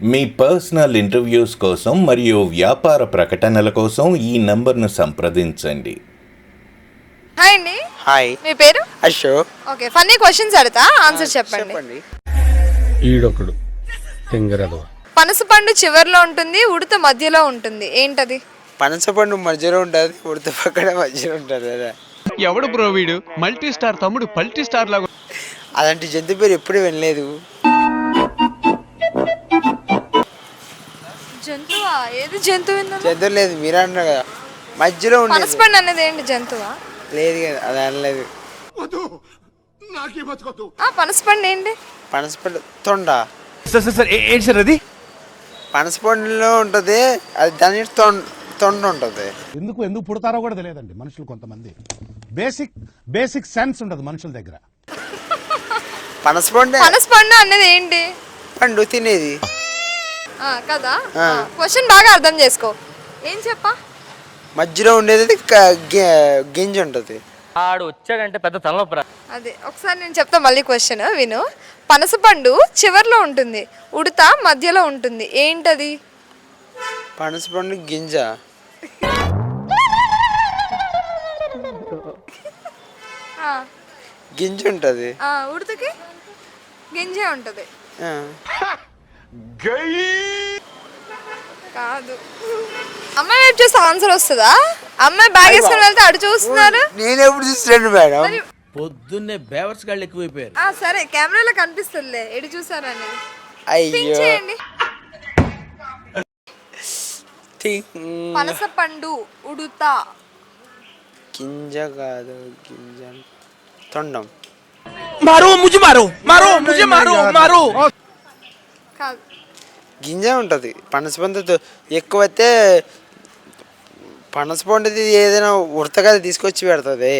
మీ personal interviews కోసం మరియు వ్యాపార ప్రకటనల కోసం ఈ నంబర్ను సంప్రదించండి. హాయ్ అండి. హాయ్. మీ పేరు? అశోక్ ఓకే ఫన్నీ క్వశ్చన్స్ అడతా ఆన్సర్ చెప్పండి. చెప్పండి. ఈడొకడు తెంగరదవ. పనస పండు చివర్లో ఉంటుంది ఉడత మధ్యలో ఉంటుంది. ఏంటది? పనసపండు మధ్యలో ఉంటుంది ఉడత పక్కన మధ్యలో ఉంటుంది కదా ఎవడు బ్రో వీడు? మల్టీ స్టార్ తమ్ముడు పల్టీ స్టార్ లాగా అలాంటి జంతు పేరు ఎప్పుడు వినలేదు. ఏది జంతువు? జంతువు లేదు మీరు అన్నారు కదా. మధ్యలో ఉండేది. పనస పండు అనేది ఏంటి జంతువా? లేదు కదా అది అనలేదు. ఆ పనస పండు ఏంటి? పనసపండు తొండ. సార్ సార్ సార్ ఏంటి సార్ అది? పనసపండులో ఉంటుంది అది దాని తొండ తొండ ఉంటుంది. ఎందుకు ఎందుకు పుడతారో కూడా తెలియదండి మనుషులు కొంతమంది. బేసిక్ బేసిక్ సెన్స్ ఉండదు మనుషుల దగ్గర. పనసపండు. పనస పండు అనేది ఏంటి? పండు తినేది. కదా? క్వశ్చన్ బాగా అర్థం చేసుకో. ఏం చెప్పా? మధ్యలో ఉండేది గింజ ఉంటుంది. ఆడు వచ్చాడంటే పెద్ద తలనొప్పి అదే ఒకసారి నేను చెప్తా మళ్ళీ క్వశ్చన్ విను. పనస పండు చివర్లో ఉంటుంది ఉడత మధ్యలో ఉంటుంది ఏంటది? పనసపండు గింజ. ఆ, గింజ ఉంటుంది. ఆ, ఉడతకి గింజే ఉంటుంది. ఆ. కాదు. అమ్మాయి వైపు చూస్తే ఆన్సర్ వస్తుందా? అమ్మాయి బ్యాగ్ వేసుకొని వెళ్తే అటు చూస్తున్నారు? నేను ఎప్పుడు చూస్తున్నాను మేడం? పొద్దున్నే బేవర్స్ గాళ్ళు ఎక్కువైపోయారు. ఆ, సరే కెమెరాలో కనిపిస్తుందిలే. ఎటు చూసారు అనేది? పింక్ అయ్యో చేయండి. పనస పండు ఉడుత. గింజ కాదు గింజ. తొండం. మారో ముజి మారో. మారో ముజి మారో మారో. కాదు. గింజ ఉంటుంది. పనసపండుతో ఎక్కువైతే పనసపండుది ఏదైనా ఉడతగా తీసుకొచ్చి పెడుతుంది.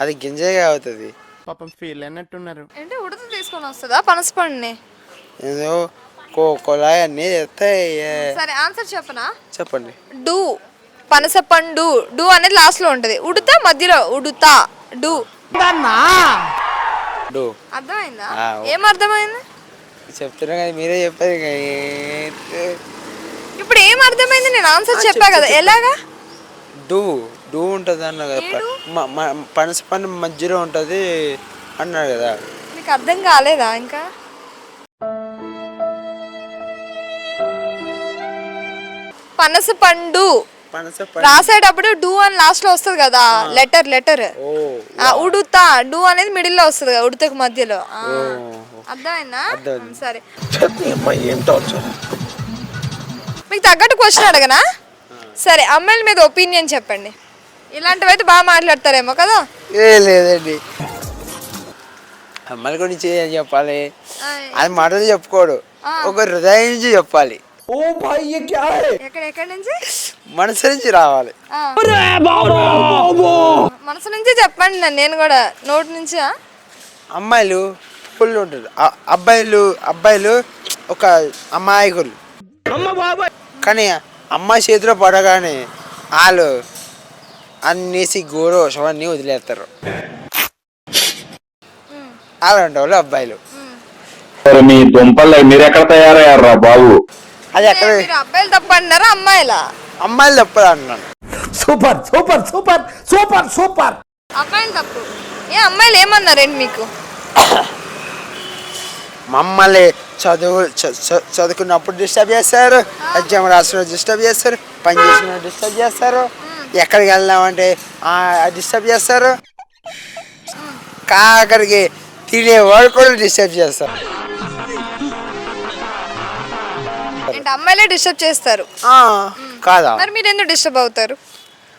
అది గింజే అవుతుంది పాపం ఫీల్ అన్నట్టున్నారు అంటే ఉడత తీసుకొని వస్తుందా పనస పండుని ఏదో కో కొలాయి అన్నీ చేస్తాయి సరే ఆన్సర్ చెప్పనా? చెప్పండి. డు. పనస పండు డు అనేది లాస్ట్లో ఉంటది. ఉడుత మధ్యలో ఉడుత. డు. డో. అర్థమైందా? ఏం అర్థమైంది? చెప్తున్నా కదా మీరే చెప్పారు? ఇప్పుడు ఏం అర్థమైంది? నేను ఆన్సర్ చెప్పా కదా. ఎలాగా? డూ డూ ఉంటుంది అన్న కదా పనస పండు మధ్యలో ఉంటుంది అన్నాడు కదా. మీకు అర్థం కాలేదా ఇంకా? పనస పండు రాసేటప్పుడు డూ అని లాస్ట్లో వస్తుంది కదా లెటర్ లెటర్ ఉడుతా డూ అనేది మిడిల్లో వస్తుంది కదా ఉడతకు మధ్యలో. అర్థమైందా. సరే. మీకు తగ్గట్టు క్వశ్చన్ అడగనా? సరే అమ్మాయిల మీద ఒపీనియన్ చెప్పండి. ఇలాంటివైతే బాగా మాట్లాడతారేమో కదా? ఏ లేదండి. అమ్మాయిల గురించి ఏం చెప్పాలి? అది మాటలు చెప్పుకోడు. ఒక హృదయం నుంచి చెప్పాలి. ఎక్కడ ఎక్కడి నుంచి? మనసు నుంచి రావాలి. మనసు నుంచి చెప్పండి నేను కూడా నోటి నుంచి? అమ్మాయిలు ఫుల్ ఉంటారు అబ్బాయిలు అబ్బాయిలు ఒక అమాయకులు. కానీ అమ్మాయి చేతిలో పడగానే వాళ్ళు అన్నేసి గౌరవం అన్నీ వదిలేస్తారు. అలాంటి వాళ్ళు అబ్బాయిలు. మీ దుంపలు మీరు ఎక్కడ తయారయ్యారా బాబు? అది ఎక్కడ? అబ్బాయిలు తప్ప అంటున్నారా అమ్మాయిలా? అమ్మాయిలు తప్పదు అంటున్నాను super super super super super! అబ్బాయిలు తప్పు. ఏ అమ్మాయిలు ఏమన్నారండి మీకు? మమ్మల్ని చదువు చ- చ- చదువుకున్నప్పుడు డిస్టర్బ్ చేస్తారు. ఎగ్జామ్ రాసిన డిస్టర్బ్ చేస్తారు. పని చేసిన డిస్టర్బ్ చేస్తారు. ఎక్కడికి వెళ్దామంటే డిస్టర్బ్ చేస్తారు. కాకరికి తినేవాడు కూడా డిస్టర్బ్ చేస్తారు. అమ్మాయిలే డిస్టర్బ్ చేస్తారు? ఆ, కాదా? మరి మీరు ఎందుకు డిస్టర్బ్ అవుతారు?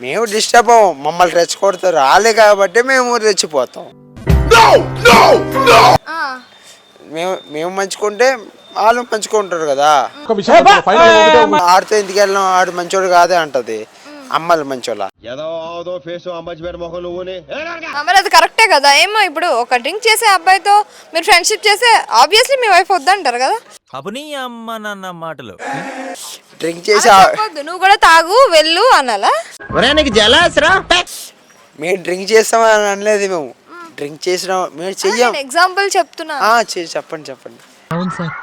మేము డిస్టర్బ్ అవ్వం. మమ్మల్ని రెచ్చగొడతారు. వాళ్ళే కాబట్టి మేము రెచ్చిపోతాం. ఆ, మేము మేము మంచుకుంటే వాళ్ళు మంచుకుంటారు కదా. ఆడితో ఎందుకు వెళ్ళినాం ఆడు మంచోడు కాదే అంటది. అమ్మాయిలు మంచోళ్ళ. మరి అది కరెక్టే కదా. ఏమో ఇప్పుడు ఒక డ్రింక్ చేసే అబ్బాయితో మీరు ఫ్రెండ్షిప్ చేస్తే ఆబ్వియస్లీ మీ వైఫ్ వద్దంటారు కదా. అమ్మ నాన్న మాటలు. డ్రింక్ చేసి నువ్వు కూడా తాగు వెళ్ళు అనాలా? మేము డ్రింక్ చేస్తామని అనలేదు మేము. డ్రింక్ చేసిన మేము చెయ్యం. ఎగ్జాంపుల్ చెప్తున్నా. ఆ, చే- చెప్పండి చెప్పండి. అవును సార్.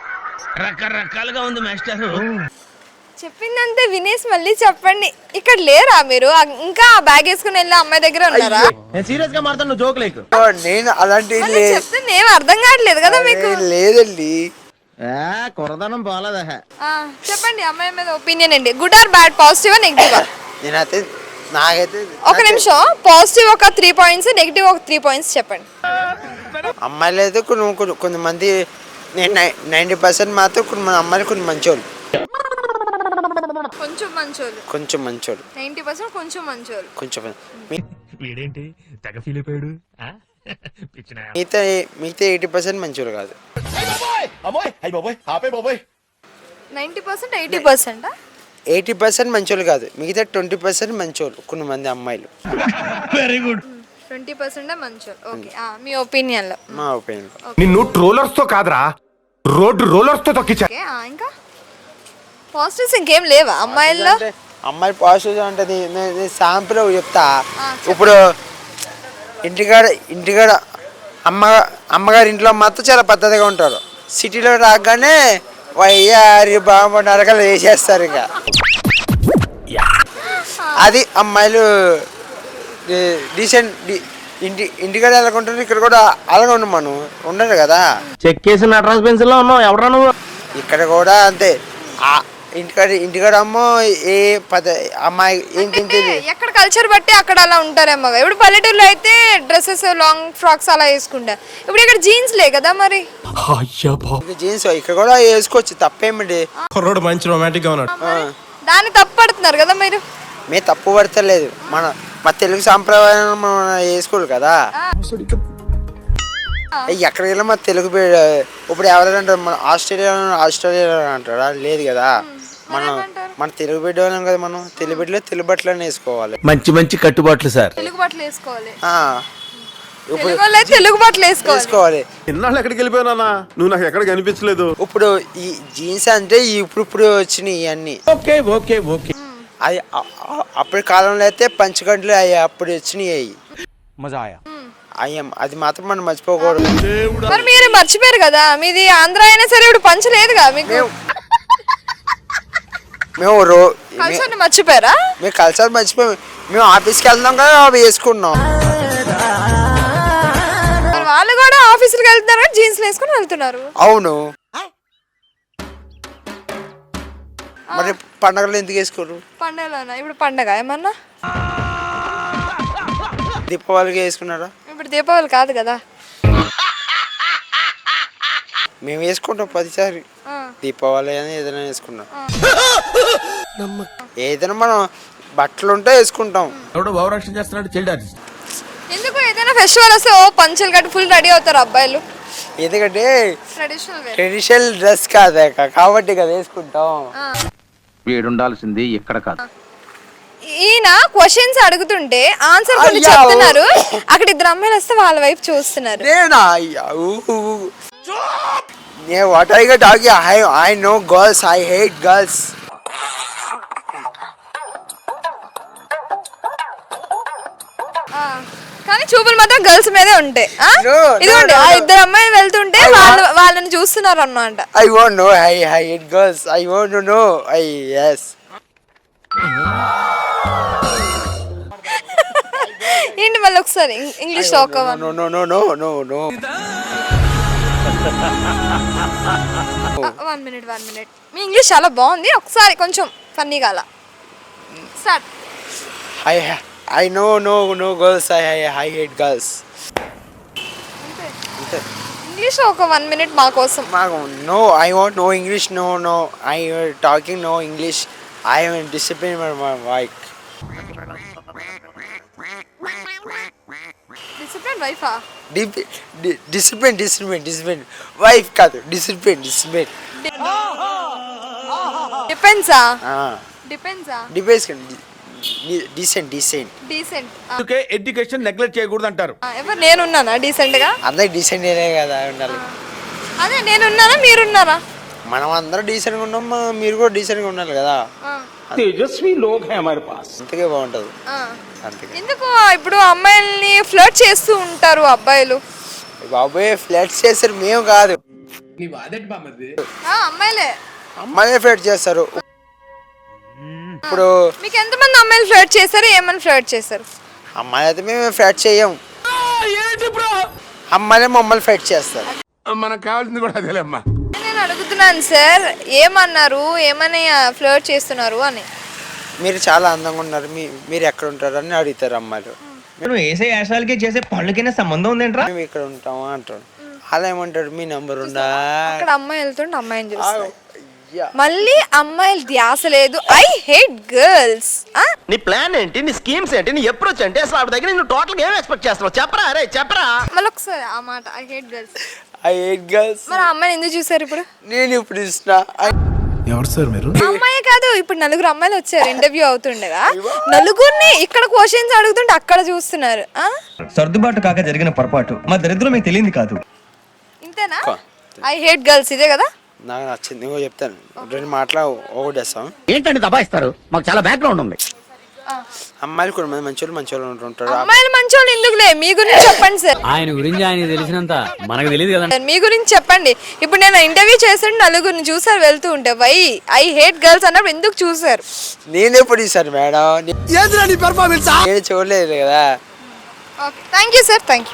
రకరకాలుగా ఉంది మాస్టర్. చెప్పిందంతే వినేసి మళ్ళీ చెప్పండి. ఇక్కడ లేరా మీరు? ఇంకా ఆ బ్యాగ్ వేసుకుని వెళ్ళి అమ్మాయి దగ్గర ఉన్నారా? నేను సీరియస్గా మాట్లాడు జోక్ లేకు. ఓ, నేను అలాంటివి మళ్ళీ లే చెప్తే ఏం అర్థం కావట్లేదు కదా మీకు. ఏ, లేదండి కురదనం బాలేదా ఆ, చెప్పండి అమ్మాయి మీద ఒపీనియన్ అండి good or bad positive negative నేనైతే నాకైతే ఒక నిమిషం. పాజిటివ్ ఒక త్రీ పాయింట్స్ నెగిటివ్ ఒక త్రీ పాయింట్స్ చెప్పండి. అమ్మాయిలు అయితే కొన్ని కొన్ని కొంతమంది నేను నైంటీ పర్సెంట్ మాత్రం కొన్ని అమ్మాయిలు కొన్ని మంచోళ్ళు. కొంచెం మంచోళ్ళు. కొంచెం మంచోళ్ళు. నైంటీ పర్సెంట్ కొంచెం మంచోళ్ళు. కొంచెం మీ- వీడేంటి? తెగ ఫీల్ అయిపోయాడు. పిచ్చిన. మిగతా మిగతా ఎయిటీ పర్సెంట్ మంచోళ్ళు కాదు. Ninety percent eighty percent eighty percent మంచోళ్ళు కాదు. మిగతా ట్వంటీ పర్సెంట్ మంచోళ్ళు కొన్ని మంది అమ్మాయిలు. ట్వంటీ పర్సెంట్ మంచోళ్ళు. ఓకే మీ ఒపీనియన్లో మా ఒపీనియన్ నిన్ను ట్రోలర్స్తో కాదురా రోడ్డు రోలర్స్తో తొక్కిచ్చా ఓకే ఇంకా? పాజిటివ్స్ ఇంకేం లేవా? అమ్మాయిల్లో? అంటే అమ్మాయి పాజిటివ్ ఉంటుంది నేను శాంపుల్ చెప్తా. ఇప్పుడు ఇంటికాడ ఇంటికాడ అమ్మ అమ్మగారి ఇంట్లో మాత్రం చాలా పద్ధతిగా ఉంటారు. సిటీలో రాగానే వయ్యారి బాబు నరకలు వేసేస్తారు ఇంకా. అది అమ్మాయిలు డీసెంట్ ఇంటి ఇంటికాడ ఎలా ఉంటారు ఇక్కడ కూడా అలాగే ఉండు మనం. ఉండరు కదా. చెక్ చేసి నటరాజ్ పెన్సిల్లో ఉన్నావు. ఎవరా నువ్వు? ఇక్కడ కూడా అంతే. ఇంటికాడ ఇంటికాడ అమ్మో ఏ పద అమ్మాయి ఏం తింటుంది? ఎక్కడ కల్చర్ బట్టి అక్కడ అలా ఉంటారేమో ఇప్పుడు పల్లెటూరులో అయితే డ్రెస్సెస్ లాంగ్ ఫ్రాక్స్ అలా వేసుకుంటారు ఇప్పుడు ఇక్కడ జీన్స్ లే కదా మరి? జీన్స్ ఇక్కడ కూడా వేసుకోవచ్చు తప్పేమిటి కుర్రోడు మంచి రొమాంటిక్గా ఉన్నాడు. దాన్ని తప్పు పడుతున్నారు కదా మీరు? మే తప్పు పడతలేదు. మన మా తెలుగు సాంప్రదాయం మనం వేసుకోవాలి కదా. ఏయ్, ఎక్కడికి వెళ్ళినా మా తెలుగు ఇప్పుడు ఎవరైనా అంటారు? మన ఆస్ట్రేలియా ఆస్ట్రేలియా అంటారా? లేదు కదా. మనం మన తెలుగు బిడ్డ వాళ్ళం కదా మనం. తెలుగు బిడ్డలో తెలుగు బట్టలు వేసుకోవాలి. మంచి మంచి కట్టుబాట్లు సార్. తెలుగు బట్టలు వేసుకోవాలి. ఆ, ఇప్పుడు తెలుగు వాళ్ళు అయితే తెలుగు బట్టలు వేసుకోవాలి. వేసుకోవాలి. ఇన్నాళ్ళు ఎక్కడికి వెళ్ళిపోయినా నువ్వు నాకు ఎక్కడ కనిపించలేదు. ఇప్పుడు ఈ జీన్స్ అంటే ఇప్పుడు ఇప్పుడు వచ్చినాయి ఇవన్నీ ఓకే ఓకే ఓకే. అది అ- అ- అప్పటి కాలంలో అయితే పంచగంటలు అవి అప్పుడు వచ్చినాయి అవి మజా ఆయా. అయ్యాం. అది మాత్రం మనం మర్చిపోకూడదు. మరి మీరు మర్చిపోయారు కదా? మీది ఆంధ్ర అయినా సరే ఇప్పుడు పంచ లేదుగా మీకు? మేము మేము రో కల్చర్ మర్చిపోయారా? మేము కల్చర్ మర్చిపోయాం. మేము ఆఫీస్కి వెళ్దాం కదా అవి వేసుకున్నాం వాళ్ళు కూడా ఆఫీసులకు వెళ్తున్నారు కానీ జీన్స్ వేసుకుని వెళ్తున్నారు? అవును. మరి పండగలు ఎందుకు వేసుకోరు? పండగలోనా? ఇప్పుడు పండగ ఏమన్నా? దీపావళికి వేసుకున్నారా? ఇప్పుడు దీపావళి కాదు కదా. మేము వేసుకుంటాం పదిసారి ఆ. దీపావళి అని ఏదైనా వేసుకున్నాం. ఏదైనా మనం బట్టలు ఉంటే వేసుకుంటాం. ఎవడో భావరక్షణ చేస్తున్నాడు చైల్డ్ ఆర్టిస్ట్. ఎందుకు ఏదైనా ఫెస్టివల్ వస్తే ఓ పంచలు కట్టి ఫుల్ రెడీ అవుతారు అబ్బాయిలు. ఎందుకంటే ట్రెడిషనల్ వేర్ ట్రెడిషనల్ డ్రెస్ కాదు కాబట్టి కదా వేసుకుంటాం. వీడుండాల్సింది ఇక్కడ కాదు. ఈయన క్వశ్చన్స్ అడుగుతుంటే ఆన్సర్ కొన్ని. చెప్తున్నారు. అక్కడ ఇద్దరు అమ్మాయిలు వస్తే వాళ్ళ వైపు చూస్తున్నారు. నేనా? అయ్యా, ఊ, ఊ, ఊ. నేను వాట్ ఐ గట్ ఆగి I I no girls I hate girls ఆ, కానీ చూపులు మాత్రం గర్ల్స్ మీదే ఉంటాయి. ఆ? No, no, ఇదిగోండి no, ఆ no. ఇద్దరు అమ్మాయిలు వెళ్తుంటే I వాళ్ళు వాళ్ళని చూస్తున్నారు అన్నమాట I want no I I hate girls I want no I yes ఏంటి మళ్ళీ ఒకసారి? ఇంగ్లీష్ ఒక no no no no no no one minute one minute మీ ఇంగ్లీష్ చాలా బాగుంది. ఒకసారి కొంచెం ఫన్నీగా అలా. Start I I no no no girls I I hate girls English ఒక వన్ మినిట్ మా కోసం. మాకు no I want no English no no I talking no English I discipline my wife discipline వైఫా discipline discipline discipline wife కాదు discipline discipline డిపెండ్సా డిపెండ్సా depends decent decent decent అందుకే education neglect చేయకూడదు అంటారు ఎవరు నేనున్నానా డీసెంట్గా అందరికి డీసెంట్ కదా ఉండాలి. అదే నేనున్నానా మీరున్నారా? మనం అందరం డీసెంట్గా ఉన్నాం మా- మీరు కూడా డీసెంట్గా ఉండాలి కదా. ఆ, తేజస్వి లోక్ హై హమారే పాస్. అంతకే బాగుంటుంది. ఆ. అంతకే. ఎందుకు ఇప్పుడు అమ్మాయిల్ని ఫ్లర్ట్ చేస్తూ ఉంటారు అబ్బాయిలు? బాబోయ్ ఫ్లాట్స్ చేస్తారు మేము కాదు. ఆ, అమ్మాయిలే. అమ్మాయిలే ఫ్లర్ట్ చేస్తారు. ఇప్పుడు మీకు ఎంతమంది అమ్మాయిలు ఫ్లర్ట్ చేశారు? ఏమని ఫ్లర్ట్ చేశారు? అమ్మాయి అయితే మేము ఫ్లర్ట్ చేయం అమ్మాయిలే మమ్మల్ని ఫ్లర్ట్ చేస్తారు. మనకు కావాల్సింది కూడా అదేలేమ్మా నేను అడుగుతున్నాను సార్. ఏమన్నారు? ఏమని ఫ్లర్ట్ చేస్తున్నారు అని? మీరు చాలా అందంగా ఉన్నారు. మీ మీరు ఎక్కడ ఉంటారు అని అడుగుతారు అమ్మాయిలు. నువ్వు వేసే యాశాలకి చేసే పళ్ళకైనా సంబంధం ఉందేంట్రా? మేము ఇక్కడ ఉంటాము అంటారు. అలా ఏమంటాడు మీ నంబర్ ఉందా? అక్కడ అమ్మాయి వెళ్తుంటే అమ్మాయిని చూస్తారు యా. మళ్ళీ అమ్మాయిలు ధ్యాస లేదు. ఐ హేట్ గర్ల్స్ నీ ప్లాన్ ఏంటి? నీ స్కీమ్స్ ఏంటి? నీ అప్రోచ్ ఏంటి? అసలు ఆవిడ దగ్గర నువ్వు టోటల్ ఏం ఎక్స్పెక్ట్ చేస్తున్నావు? చెప్పరా అరే చెప్పరా. మళ్ళీ ఒకసారి ఆ మాట I hate girls I ate girls మరి అమ్మాయిని ఎందుకు చూసారు ఇప్పుడు? నేను ఇప్పుడు ఇస్తున్నా ఎవరు సార్ మీరు? అమ్మాయి కాదు ఇప్పుడు నలుగురు అమ్మాయిలు వచ్చారు ఇంటర్వ్యూ అవుతుండగా. నలుగురిని ఇక్కడ క్వశ్చన్స్ అడుగుతుంటే అక్కడ చూస్తున్నారు ఆ? సర్దుబాటు కాక జరిగిన పొరపాటు. మా దరిద్రం మీకు తెలియంది కాదు. ఇంతేనా? ఐ హేట్ గర్ల్స్ ఇదే కదా? నాకు నచ్చింది. ఇంకో చెప్తాను. రెండు మాటలు ఒకటి వేస్తాం ఏంటండి దబాయిస్తారు మాకు చాలా బ్యాక్గ్రౌండ్ ఉంది. అమ్మాయిలు కూడా మంది మంచి మంచి వాళ్ళు ఉంటుంటారు అమ్మాయిలు మంచోళ్ళు ఎందుకులే? మీ గురించి చెప్పండి సార్. ఆయన గురించి ఆయన తెలిసినంత మనకు తెలియదు కదా. మీ గురించి చెప్పండి. ఇప్పుడు నేను ఇంటర్వ్యూ చేసాను నలుగురిని చూసారు వెళ్తూ ఉంటే వై ఐ హేట్ గర్ల్స్ అన్నప్పుడు ఎందుకు చూసారు నేను ఎప్పుడు ఇస్తాను మేడం? నేను చూడలేదు కదా. Thank you sir thank you